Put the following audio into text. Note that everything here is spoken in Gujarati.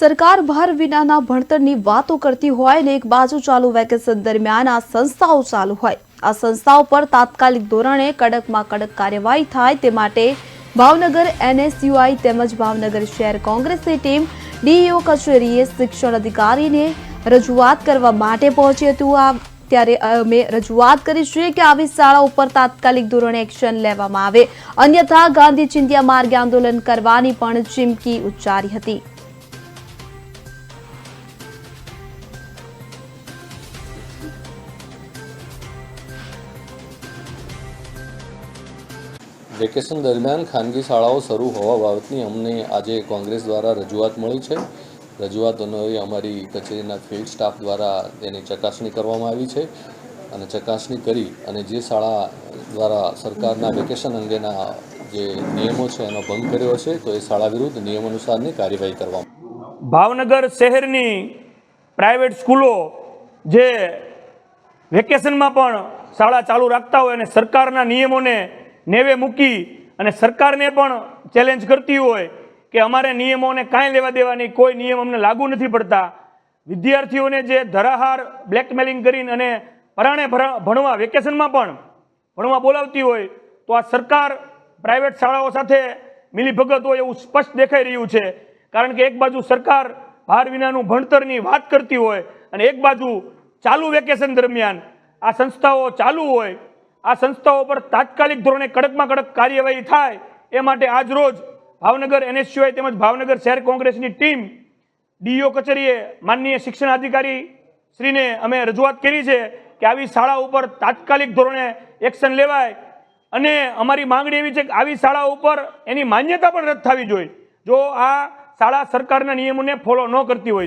સરકાર ભાર વિનાના ભણતરની વાતો કરતી હોય ને એક બાજુ ચાલુ વેકેશન દરમિયાન આ સંસ્થાઓ ચાલુ હોય. આ સંસ્થાઓ પર તાત્કાલિક ધોરણે કડકમાં કડક કાર્યવાહી થાય તે માટે ભાવનગર એનએસયુઆઈ તેમજ ભાવનગર શહેર કોંગ્રેસની ટીમ ડીઈઓ કચેરીએ શિક્ષણ અધિકારીને રજૂઆત કરવા માટે પહોંચી હતું. આ ત્યારે અમે રજૂઆત કરી છીએ કે આવી શાળા ઉપર તાત્કાલિક ધોરણે એક્શન લેવામાં આવે. અન્યથા ગાંધી ચિંધ્યા માર્ગે આંદોલન કરવાની પણ ચીમકી ઉચ્ચારી હતી. વેકેશન દરમિયાન ખાનગી શાળાઓ શરૂ હોવા બાબતની અમને આજે કોંગ્રેસ દ્વારા રજૂઆત મળી છે. રજૂઆત અન્વયે અમારી કચેરીના ફિલ્ડ સ્ટાફ દ્વારા તેની ચકાસણી કરવામાં આવી છે અને ચકાસણી કરી અને જે શાળા દ્વારા સરકારના વેકેશન અંગેના જે નિયમો છે એનો ભંગ કર્યો છે, તો એ શાળા વિરુદ્ધ નિયમ અનુસારની કાર્યવાહી કરવામાં ભાવનગર શહેરની પ્રાઇવેટ સ્કૂલો જે વેકેશનમાં પણ શાળા ચાલુ રાખતા હોય અને સરકારના નિયમોને નેવે મૂકી અને સરકારને પણ ચેલેન્જ કરતી હોય કે અમારે નિયમોને કાંઈ લેવા દેવા નહીં કોઈ નિયમ અમને લાગુ નથી પડતા. વિદ્યાર્થીઓને જે ધરાહાર બ્લેકમેલિંગ કરીને અને પરાણે ભણવા વેકેશનમાં પણ ભણવા બોલાવતી હોય, તો આ સરકાર પ્રાઇવેટ શાળાઓ સાથે મિલીભગત હોય એવું સ્પષ્ટ દેખાઈ રહ્યું છે. કારણ કે એક બાજુ સરકાર ભાર વિનાનું ભણતરની વાત કરતી હોય અને એક બાજુ ચાલુ વેકેશન દરમિયાન આ સંસ્થાઓ ચાલુ હોય આ સંસ્થાઓ પર તાત્કાલિક ધોરણે કડકમાં કડક કાર્યવાહી થાય એ માટે આજ રોજ ભાવનગર એનએસયુઆઈ તેમજ ભાવનગર શહેર કોંગ્રેસની ટીમ ડીઓ કચેરીએ માનનીય શિક્ષણ અધિકારી શ્રીને અમે રજૂઆત કરી છે કે આવી શાળા ઉપર તાત્કાલિક ધોરણે એક્શન લેવાય અને અમારી માંગણી એવી છે કે આવી શાળા ઉપર એની માન્યતા પણ રદ થવી જોઈએ. જો આ શાળા સરકારના નિયમોને ફોલો ન કરતી હોય